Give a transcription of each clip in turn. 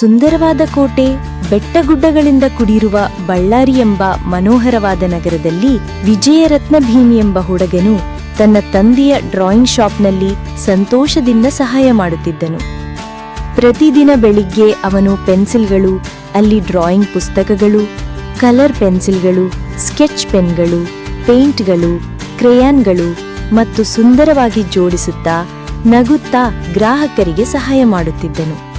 ಸುಂದರವಾದ ಕೋಟೆ, ಬೆಟ್ಟಗುಡ್ಡಗಳಿಂದ ಕುಡಿರುವ ಬಳ್ಳಾರಿ ಎಂಬ ಮನೋಹರವಾದ ನಗರದಲ್ಲಿ ವಿಜಯರತ್ನ ಭೀಮಿ ಎಂಬ ಹುಡುಗನು ತನ್ನ ತಂದೆಯ ಡ್ರಾಯಿಂಗ್ ಶಾಪ್ನಲ್ಲಿ ಸಂತೋಷದಿಂದ ಸಹಾಯ ಮಾಡುತ್ತಿದ್ದನು. ಪ್ರತಿದಿನ ಬೆಳಿಗ್ಗೆ ಅವನು ಪೆನ್ಸಿಲ್ಗಳು, ಅಲ್ಲಿ ಡ್ರಾಯಿಂಗ್ ಪುಸ್ತಕಗಳು, ಕಲರ್ ಪೆನ್ಸಿಲ್ಗಳು, ಸ್ಕೆಚ್ ಪೆನ್ಗಳು, ಪೇಂಟ್ಗಳು, ಕ್ರೇಯಾನ್ಗಳು ಮತ್ತು ಸುಂದರವಾಗಿ ಜೋಡಿಸುತ್ತಾ ನಗುತ್ತಾ ಗ್ರಾಹಕರಿಗೆ ಸಹಾಯ ಮಾಡುತ್ತಿದ್ದನು.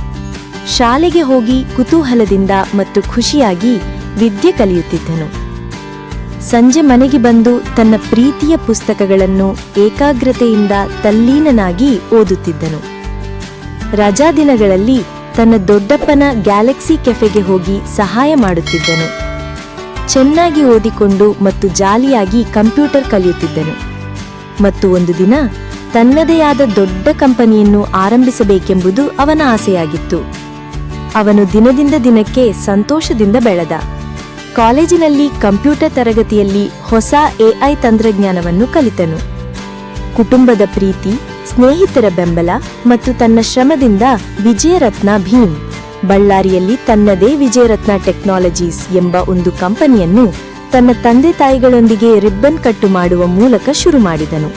ಶಾಲೆಗೆ ಹೋಗಿ ಕುತೂಹಲದಿಂದ ಮತ್ತು ಖುಷಿಯಾಗಿ ವಿದ್ಯೆ ಕಲಿಯುತ್ತಿದ್ದನು. ಸಂಜೆ ಮನೆಗೆ ಬಂದು ತನ್ನ ಪ್ರೀತಿಯ ಪುಸ್ತಕಗಳನ್ನು ಏಕಾಗ್ರತೆಯಿಂದ ತಲ್ಲೀನನಾಗಿ ಓದುತ್ತಿದ್ದನು. ರಜಾದಿನಗಳಲ್ಲಿ ತನ್ನ ದೊಡ್ಡಪ್ಪನ ಗ್ಯಾಲಕ್ಸಿ ಕೆಫೆಗೆ ಹೋಗಿ ಸಹಾಯ ಮಾಡುತ್ತಿದ್ದನು. ಚೆನ್ನಾಗಿ ಓದಿಕೊಂಡು ಮತ್ತು ಜಾಲಿಯಾಗಿ ಕಂಪ್ಯೂಟರ್ ಕಲಿಯುತ್ತಿದ್ದನು. ಮತ್ತು ಒಂದು ದಿನ ತನ್ನದೇ ಆದ ದೊಡ್ಡ ಕಂಪನಿಯನ್ನು ಆರಂಭಿಸಬೇಕೆಂಬುದು ಅವನ ಆಸೆಯಾಗಿತ್ತು. ಅವನು ದಿನದಿಂದ ದಿನಕ್ಕೆ ಸಂತೋಷದಿಂದ ಬೆಳೆದ. ಕಾಲೇಜಿನಲ್ಲಿ ಕಂಪ್ಯೂಟರ್ ತರಗತಿಯಲ್ಲಿ ಹೊಸ ಎಐ ತಂತ್ರಜ್ಞಾನವನ್ನು ಕಲಿತನು. ಕುಟುಂಬದ ಪ್ರೀತಿ, ಸ್ನೇಹಿತರ ಬೆಂಬಲ ಮತ್ತು ತನ್ನ ಶ್ರಮದಿಂದ ವಿಜಯರತ್ನ ಭೀಮ್. ಬಳ್ಳಾರಿಯಲ್ಲಿ ತನ್ನದೇ ವಿಜಯರತ್ನ ಟೆಕ್ನಾಲಜೀಸ್ ಎಂಬ ಒಂದು ಕಂಪನಿಯನ್ನು ತನ್ನ ತಂದೆ ತಾಯಿಗಳೊಂದಿಗೆ ರಿಬ್ಬನ್ ಕಟ್ಟು ಮಾಡುವ ಮೂಲಕ ಶುರು ಮಾಡಿದನು.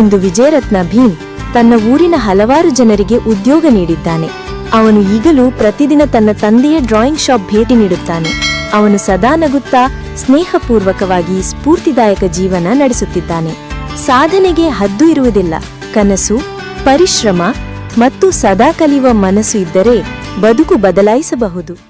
ಇಂದು ವಿಜಯರತ್ನ ಭೀಮ್ ತನ್ನ ಊರಿನ ಹಲವಾರು ಜನರಿಗೆ ಉದ್ಯೋಗ ನೀಡಿದ್ದಾನೆ. ಅವನು ಈಗಲೂ ಪ್ರತಿದಿನ ತನ್ನ ತಂದೆಯ ಡ್ರಾಯಿಂಗ್ ಶಾಪ್ ಭೇಟಿ ನೀಡುತ್ತಾನೆ. ಅವನು ಸದಾ ನಗುತ್ತಾ ಸ್ನೇಹಪೂರ್ವಕವಾಗಿ ಸ್ಫೂರ್ತಿದಾಯಕ ಜೀವನ ನಡೆಸುತ್ತಿದ್ದಾನೆ. ಸಾಧನೆಗೆ ಹದ್ದು ಇರುವುದಿಲ್ಲ. ಕನಸು, ಪರಿಶ್ರಮ ಮತ್ತು ಸದಾ ಕಲಿಯುವ ಮನಸ್ಸು ಇದ್ದರೆ ಬದುಕು ಬದಲಾಯಿಸಬಹುದು.